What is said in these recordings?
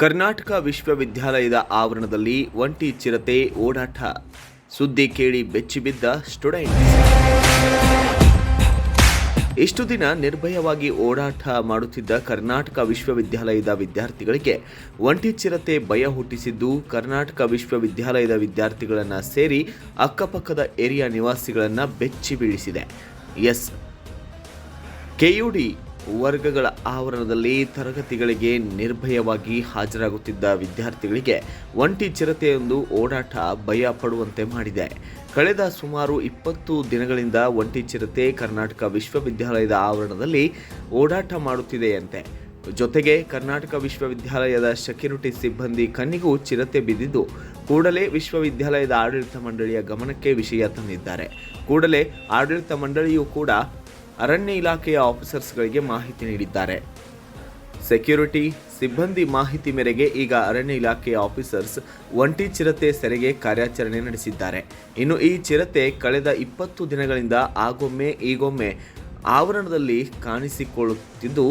ಕರ್ನಾಟಕ ವಿಶ್ವವಿದ್ಯಾಲಯದ ಆವರಣದಲ್ಲಿ ಒಂಟಿ ಚಿರತೆ ಓಡಾಟ. ಸುದ್ದಿ ಕೇಳಿ ಬೆಚ್ಚಿಬಿದ್ದ ಸ್ಟೂಡೆಂಟ್. ಇಷ್ಟು ದಿನ ನಿರ್ಭಯವಾಗಿ ಓಡಾಟ ಮಾಡುತ್ತಿದ್ದ ಕರ್ನಾಟಕ ವಿಶ್ವವಿದ್ಯಾಲಯದ ವಿದ್ಯಾರ್ಥಿಗಳಿಗೆ ಒಂಟಿ ಚಿರತೆ ಭಯ ಹುಟ್ಟಿಸಿದ್ದು, ಕರ್ನಾಟಕ ವಿಶ್ವವಿದ್ಯಾಲಯದ ವಿದ್ಯಾರ್ಥಿಗಳನ್ನು ಸೇರಿ ಅಕ್ಕಪಕ್ಕದ ಏರಿಯಾ ನಿವಾಸಿಗಳನ್ನು ಬೆಚ್ಚಿ ಬೀಳಿಸಿದೆ ಎಸ್ ಕೆಯುಡಿ ವರ್ಗಗಳ ಆವರಣದಲ್ಲಿ ತರಗತಿಗಳಿಗೆ ನಿರ್ಭಯವಾಗಿ ಹಾಜರಾಗುತ್ತಿದ್ದ ವಿದ್ಯಾರ್ಥಿಗಳಿಗೆ ಒಂಟಿ ಚಿರತೆಯೊಂದು ಓಡಾಟ ಭಯ ಪಡುವಂತೆ ಮಾಡಿದೆ. ಕಳೆದ ಸುಮಾರು ಇಪ್ಪತ್ತು ದಿನಗಳಿಂದ ಒಂಟಿ ಚಿರತೆ ಕರ್ನಾಟಕ ವಿಶ್ವವಿದ್ಯಾಲಯದ ಆವರಣದಲ್ಲಿ ಓಡಾಟ ಮಾಡುತ್ತಿದೆಯಂತೆ. ಜೊತೆಗೆ ಕರ್ನಾಟಕ ವಿಶ್ವವಿದ್ಯಾಲಯದ ಸೆಕ್ಯೂರಿಟಿ ಸಿಬ್ಬಂದಿ ಕಣ್ಣಿಗೂ ಚಿರತೆ ಬಿದ್ದಿದ್ದು, ಕೂಡಲೇ ವಿಶ್ವವಿದ್ಯಾಲಯದ ಆಡಳಿತ ಮಂಡಳಿಯ ಗಮನಕ್ಕೆ ವಿಷಯ ತಂದಿದ್ದಾರೆ. ಕೂಡಲೇ ಆಡಳಿತ ಮಂಡಳಿಯು ಕೂಡ ಅರಣ್ಯ ಇಲಾಖೆಯ ಆಫೀಸರ್ಸ್ಗಳಿಗೆ ಮಾಹಿತಿ ನೀಡಿದ್ದಾರೆ. ಸೆಕ್ಯೂರಿಟಿ ಸಿಬ್ಬಂದಿ ಮಾಹಿತಿ ಮೇರೆಗೆ ಈಗ ಅರಣ್ಯ ಇಲಾಖೆಯ ಆಫೀಸರ್ಸ್ ಒಂಟಿ ಚಿರತೆ ಸೆರೆಗೆ ಕಾರ್ಯಾಚರಣೆ ನಡೆಸಿದ್ದಾರೆ. ಇನ್ನು ಈ ಚಿರತೆ ಕಳೆದ ಇಪ್ಪತ್ತು ದಿನಗಳಿಂದ ಆಗೊಮ್ಮೆ ಈಗೊಮ್ಮೆ ಆವರಣದಲ್ಲಿ ಕಾಣಿಸಿಕೊಳ್ಳುತ್ತಿದ್ದು,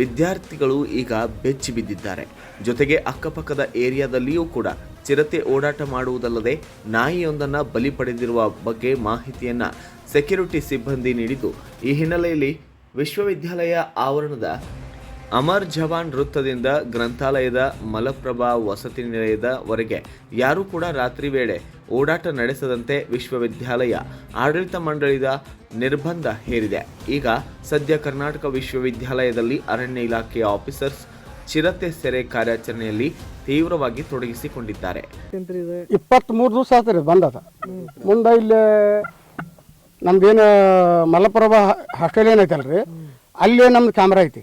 ವಿದ್ಯಾರ್ಥಿಗಳು ಈಗ ಬೆಚ್ಚಿ ಬಿದ್ದಿದ್ದಾರೆ ಜೊತೆಗೆ ಅಕ್ಕಪಕ್ಕದ ಏರಿಯಾದಲ್ಲಿಯೂ ಕೂಡ ಚಿರತೆ ಓಡಾಟ ಮಾಡುವುದಲ್ಲದೆ ನಾಯಿಯೊಂದನ್ನು ಬಲಿ ಪಡೆದಿರುವ ಬಗ್ಗೆ ಮಾಹಿತಿಯನ್ನ ಸೆಕ್ಯೂರಿಟಿ ಸಿಬ್ಬಂದಿ ನೀಡಿದ್ದು. ಈ ಹಿನ್ನೆಲೆಯಲ್ಲಿ ವಿಶ್ವವಿದ್ಯಾಲಯ ಆವರಣದ ಅಮರ್ ಜವಾನ್ ವೃತ್ತದಿಂದ ಗ್ರಂಥಾಲಯದ ಮಲಪ್ರಭಾ ವಸತಿ ನಿಲಯದವರೆಗೆ ಯಾರೂ ಕೂಡ ರಾತ್ರಿ ವೇಳೆ ಓಡಾಟ ನಡೆಸದಂತೆ ವಿಶ್ವವಿದ್ಯಾಲಯ ಆಡಳಿತ ಮಂಡಳಿದ ನಿರ್ಬಂಧ ಹೇರಿದೆ. ಈಗ ಸದ್ಯ ಕರ್ನಾಟಕ ವಿಶ್ವವಿದ್ಯಾಲಯದಲ್ಲಿ ಅರಣ್ಯ ಇಲಾಖೆಯ ಆಫೀಸರ್ಸ್ ಚಿರತೆ ಸೆರೆ ಕಾರ್ಯಾಚರಣೆಯಲ್ಲಿ ತೀವ್ರವಾಗಿ ತೊಡಗಿಸಿಕೊಂಡಿದ್ದಾರೆ. ಇಪ್ಪತ್ತ್ಮೂರು ದಿವಸ ಆಯ್ತು ಬಂದದ ಮುಂದೆ ಇಲ್ಲಿ ನಮ್ದೇನು ಮಲಪ್ರಭ ಹಾಸ್ಟೆಲ್ ಏನೈತಲ್ರಿ? ಅಲ್ಲೇ ನಮ್ದು ಕ್ಯಾಮ್ರಾ ಐತಿ.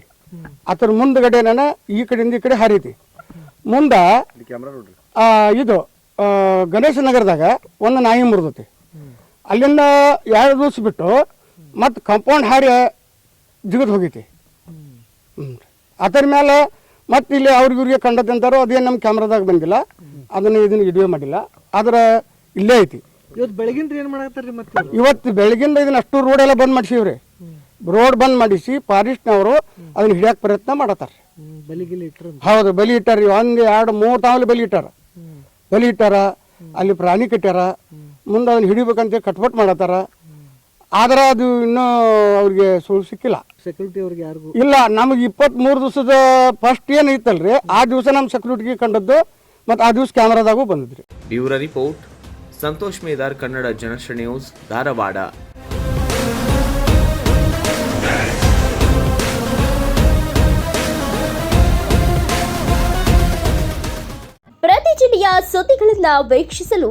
ಅದ್ರ ಮುಂದ್ಗಡೆನ ಈ ಕಡೆಯಿಂದ ಈ ಕಡೆ ಹರಿತಿ. ಮುಂದೆ ಇದು ಗಣೇಶ ನಗರದಾಗ ಒಂದು ನಾಯಿ ಮುರಿದೈತಿ. ಅಲ್ಲಿಂದ ಎರಡು ದಿವಸ ಬಿಟ್ಟು ಮತ್ತು ಕಂಪೌಂಡ್ ಹಾರಿ ಜಿಗಿದು ಹೋಗೈತಿ. ಅದರ ಮೇಲೆ ಮತ್ತೆ ಇಲ್ಲಿ ಅವ್ರಿಗೆ ಇವ್ರಿಗೆ ಕಂಡದಂತಾರೋ ಅದೇನು ನಮ್ಮ ಕ್ಯಾಮ್ರಾದಾಗ ಬಂದಿಲ್ಲ. ಅದನ್ನ ಇದನ್ನ ವಿಡಿಯೋ ಮಾಡಿಲ್ಲ. ಆದ್ರೆ ಇಲ್ಲೇ ಐತಿ. ಇವತ್ತು ಬೆಳಗಿನ ಏನ್ ಮಾಡತ್ತಾರ್ರಿ ಮತ್ತೆ ಇವತ್ತು ಬೆಳಗಿಂದ ಇದನ್ನ ಅಷ್ಟು ರೋಡ್ ಎಲ್ಲ ಬಂದ್ ಮಾಡಿಸಿವ್ರಿ ರೋಡ್ ಬಂದ್ ಮಾಡಿಸಿ ಫಾರೆಸ್ಟ್ನವರು ಅದನ್ನ ಹಿಡಿಯಕ್ಕೆ ಪ್ರಯತ್ನ ಮಾಡತ್ತಾರ. ಬಲಿಗಿಲಿ ಹೌದು ಬಲಿ ಇಟ್ಟಾರ ಒಂದು ಎರಡು ಮೂರು ತಾವಲ್ಲಿ ಬಲಿ ಇಟ್ಟಾರ. ಬಲಿ ಇಟ್ಟಾರ ಅಲ್ಲಿ ಪ್ರಾಣಿ ಕಟ್ಟ್ಯಾರ. ಮುಂದೆ ಅದನ್ನ ಹಿಡಿಬೇಕಂತ ಕಟ್ಪಟ್ ಮಾಡತ್ತಾರ. ಆದ್ರೆ ಅದು ಇನ್ನೂ ಅವ್ರಿಗೆ ಸುಳ್ಳು ಸಿಕ್ಕಿಲ್ಲ. ಸೆಕ್ಯೂರಿಟಿ ಅವ್ರಿಗೆ ಯಾರಿಗೂ ಇಲ್ಲ ನಮಗೆ ಇಪ್ಪತ್ತ್ಮೂರು ದಿವಸದ ಫಸ್ಟ್ ಏನು ಐತಲ್ರಿ ಆ ದಿವಸ ನಮ್ಮ ಸೆಕ್ಯೂರಿಟಿಗೆ ಕಂಡದ್ದು ಮತ್ತು ಆ ದಿವಸ ಕ್ಯಾಮ್ರಾದಾಗೂ ಬಂದಿದ್ರಿ. Bureau report Santosh Medar Kannada Janashri news Dharwad. ಪ್ರತಿ ಜಿಲ್ಲೆಯ ಸುದ್ದಿಗಳನ್ನ ವೀಕ್ಷಿಸಲು